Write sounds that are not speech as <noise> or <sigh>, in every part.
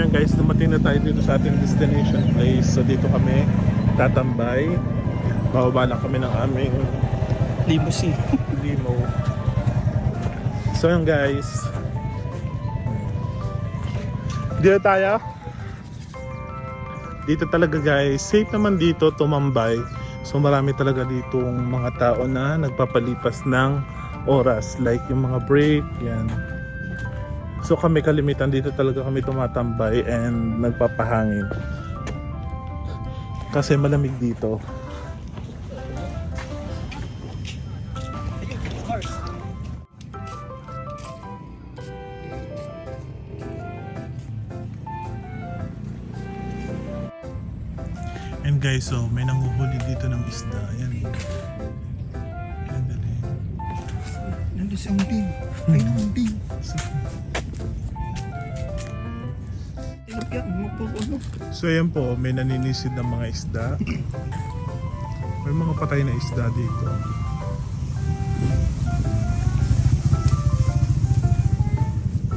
yan guys, dumating na tayo dito sa ating destination place. So dito kami tatambay. Bababa lang kami ng aming Limousine. <laughs> limo. So yan guys. Dito tayo. Dito talaga guys, safe naman dito tumambay. So marami talaga ditong mga tao na nagpapalipas ng oras. Like yung mga break, yan. So kami kalimitan dito talaga kami tumatambay and nagpapahangin. Kasi malamig dito. And guys, so may nanguhuli dito ng isda. Yan. Yan dali. Nandun sa umbing. Ay, ng umbing. Ano. So yan po, may naninisid ng mga isda. May mga patay na isda dito.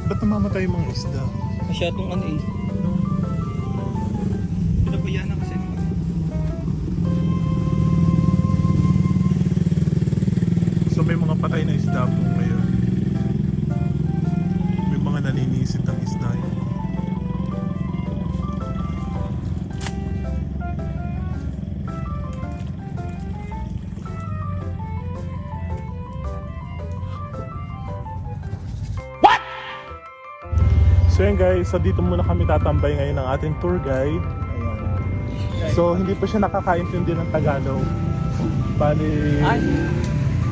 Ba't namamatay yung mga isda? Masyadong ano eh. Pinabayaan na kasi. So may mga patay na isda po ngayon. May mga naninisid ng isda yun. So yun guys, so dito muna kami tatambay ngayon ng ating tour guide. Ayan. So hindi pa siya nakakaintindi ng Tagalog. Bali, Ay,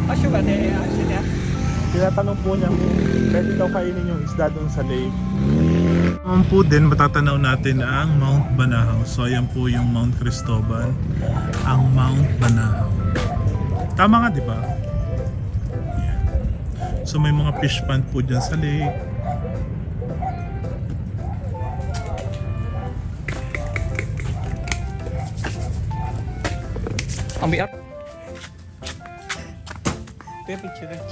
asyo ba? Niya. Tinatanong po niya kung pwede daw kainin yung isda doon sa lake. Naman po din, matatanaw natin ang Mount Banahaw. So ayan po yung Mount Cristobal, ang Mount Banahaw. Tama nga, di ba? So may mga fish pond po dyan sa lake. Ang biyak. Kaya picture eh.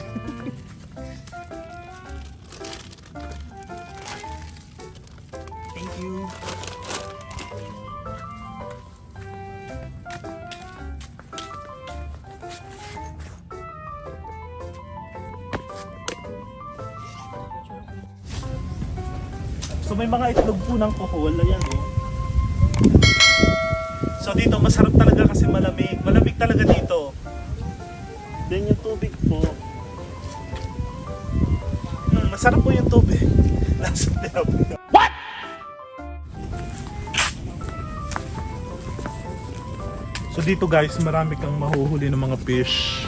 Thank you. So may mga itlog po ng kohol, ayan oh. So dito masarap talaga kasi malamig. Malamig talaga dito. Then yung tubig po. Hmm, masarap po yung tubig. <laughs> Nasa tinapay. What? So dito guys, marami kang mahuhuli ng mga fish.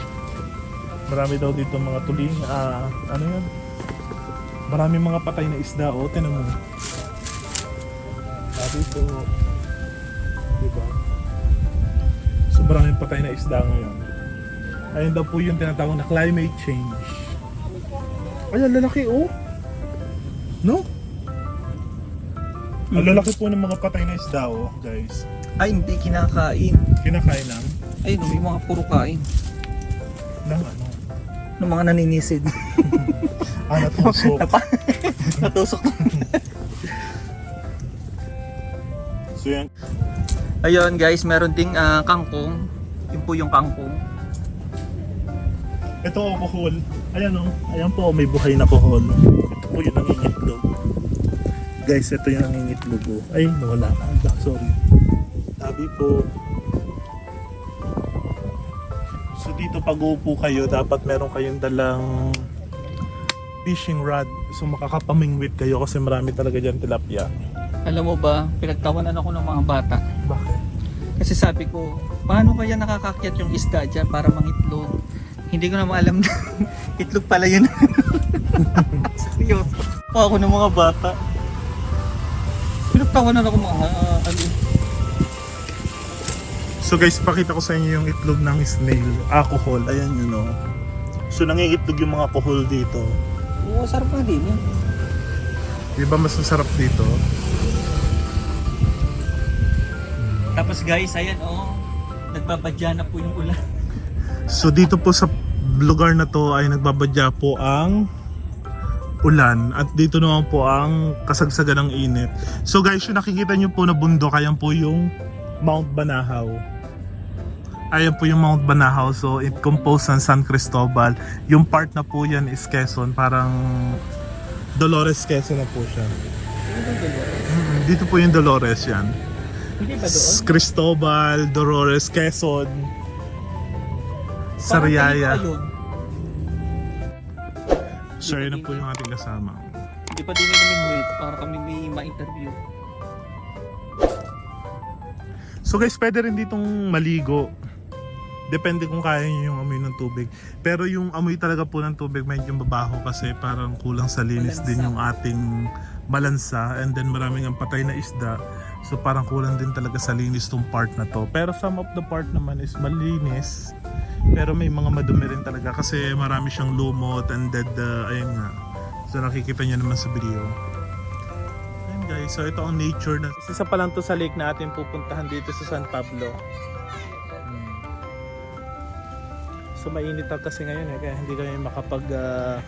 Marami daw dito mga tuling, ah, ano yan? Marami mga patay na isda, oh, tinan mo. Ah, dito. Diba? So maraming patay na isda ngayon. Ayun daw po yung tinatawag na climate change. Ay, ang lalaki, oh. No? Ang lalaki po ng mga patay na isda, oh, guys. Ay, hindi kinakain. Kinakain lang Ay, no, may mga puro kain. ng ano. Ng mga naninisid. <laughs> Ah, natusok. Napa- <laughs> Natusok. <laughs> so yan. Ayun guys, meron ding ah, kangkong. Yun po yung kangkong. Ito oh, kohol. Ayan oh. Ayan po, may buhay na kohol. Ito po yung nangingitlog. Guys, ito yung nangingitlog oh. Ay, nawala. Sorry. Sabi po. So dito pag uupo kayo, dapat meron kayong dalang fishing rod. So makakapamingwit kayo kasi marami talaga dyan tilapia. Alam mo ba, pinagtawanan ako ng mga bata. Bakit? Kasi sabi ko, paano kaya nakakakyat yung isda dyan para mangitlog? Hindi ko na maalam na <laughs> itlog pala yun. <laughs> Seryoso. Pa ako ng mga bata. Pinagtawanan ako mga ah, ano. So guys, pakita ko sa inyo yung itlog ng snail. Kohol. Ayan yun oh. So nangingitlog yung mga kohol dito. Oo, sarap nga din yun. Di ba mas masarap dito? Tapos guys, ayan oh, nagbabadya na po yung ulan. <laughs> So dito po sa lugar na to ay nagbabadya po ang ulan at dito naman po ang kasagsagan ng init. So guys, yung nakikita nyo po na bundok, ayan po yung Mount Banahaw. Ayan po yung Mount Banahaw. So it composed ng San Cristobal. Yung part na po yan is Quezon. Parang Dolores Quezon na po siya. Mm, Dito po yung Dolores yan. Hindi ba doon? Cristobal, Dolores, Quezon. Sariaya. So yun na po yung ating kasama. Hindi pa din namin wait para kami may ma-interview. So guys, pwede rin ditong maligo. Depende kung kaya nyo yung amoy ng tubig. Pero yung amoy talaga po ng tubig medyo babaho kasi parang kulang sa linis Malansa. din yung ating malansa and then maraming ang patay na isda. So parang kulang din talaga sa linis tong part na to. Pero some of the part naman is malinis. Pero may mga madumi rin talaga kasi marami siyang lumot and dead, uh, ayun nga. So nakikita nyo naman sa video. Ayun guys, so ito ang nature na. Isa pa lang to sa lake na ating pupuntahan dito sa San Pablo. Hmm. So mainit lang kasi ngayon eh, kaya hindi kami makapag... ah,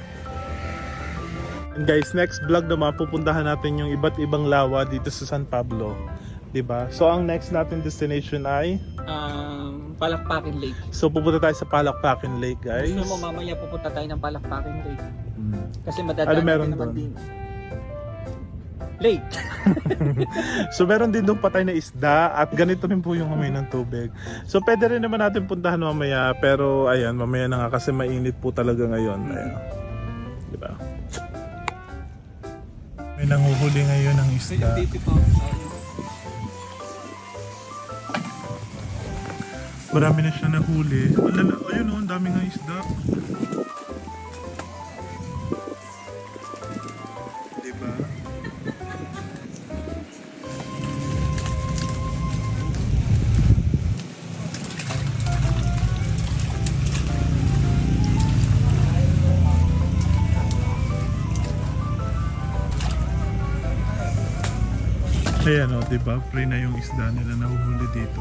And guys, next vlog naman pupuntahan natin yung iba't ibang lawa dito sa San Pablo. 'Di ba? So ang next natin destination ay Um, Palakpakin Lake. so pupunta tayo sa Palakpakin Lake, guys. Gusto mo mamaya pupunta tayo ng Palakpakin Lake. Hmm. Kasi madadaanan Ano meron din naman doon? din. Lake. <laughs> So meron din doon patay na isda at ganito rin po yung amoy ng tubig. So pwede rin naman natin puntahan mamaya pero ayan, mamaya na nga kasi mainit po talaga ngayon. Ayan. Di ba? May nanguhuli ngayon ng isda. Marami na siya nahuli. Wala, ayun oh, ang dami ng isda. Ayan o, diba? Free na yung isda nila nahuhuli dito.